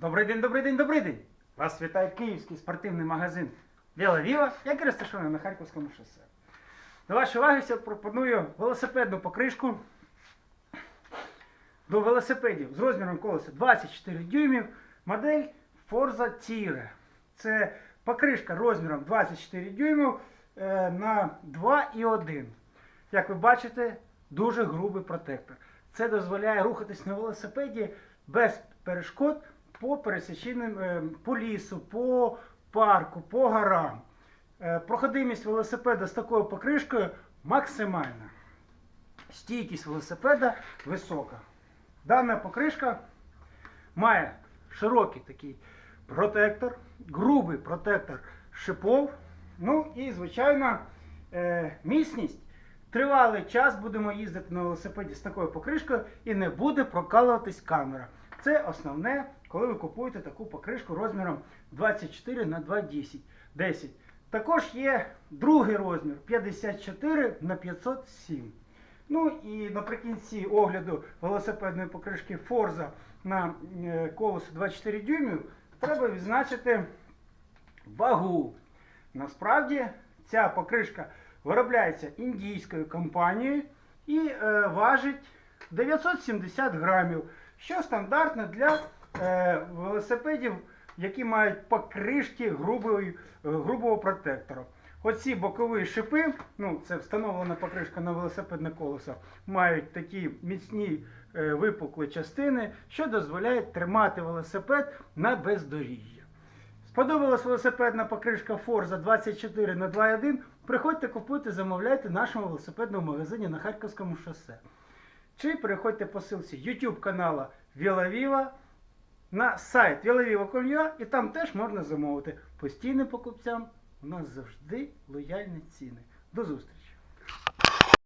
Добрий день, добрий день, добрий день! Вас вітає київський спортивний магазин Віла Віва, який розташований на Харківському шосе. До вашої уваги я пропоную велосипедну покришку до велосипедів з розміром колеса 24 дюймів, модель Forza Tire. Це покришка розміром 24 дюймів е, на 2,1. Як ви бачите, дуже грубий протектор. Це дозволяє рухатись на велосипеді без перешкод по пересіченим е, по лісу, по парку, по горам. Е, Проходимість велосипеда з такою покришкою максимальна. Стійкість велосипеда висока. Дана покришка має широкий такий протектор, грубий протектор шипов. Ну і, звичайно, е, міцність. Тривалий час будемо їздити на велосипеді з такою покришкою і не буде прокалуватись камера. Це основне, коли ви купуєте таку покришку розміром 24 на 2,10. 10. Також є другий розмір 54 на 507. Ну і наприкінці огляду велосипедної покришки Forza на е, колесо 24 дюймів треба відзначити вагу. Насправді ця покришка виробляється індійською компанією і е, важить 970 грамів, що стандартно для е, велосипедів, які мають покришки грубої, е, грубого протектора. Оці бокові шипи, ну це встановлена покришка на велосипедне колесо, мають такі міцні е, випукли частини, що дозволяють тримати велосипед на бездоріжжі. Сподобалась велосипедна покришка Forza 24 на 2.1. Приходьте купуйте, замовляйте в нашому велосипедному магазині на Харківському шосе. Чи переходьте по ссылці YouTube канала Вілавіва на сайт vilaviva.com.ua і там теж можна замовити. Постійним покупцям у нас завжди лояльні ціни. До зустрічі!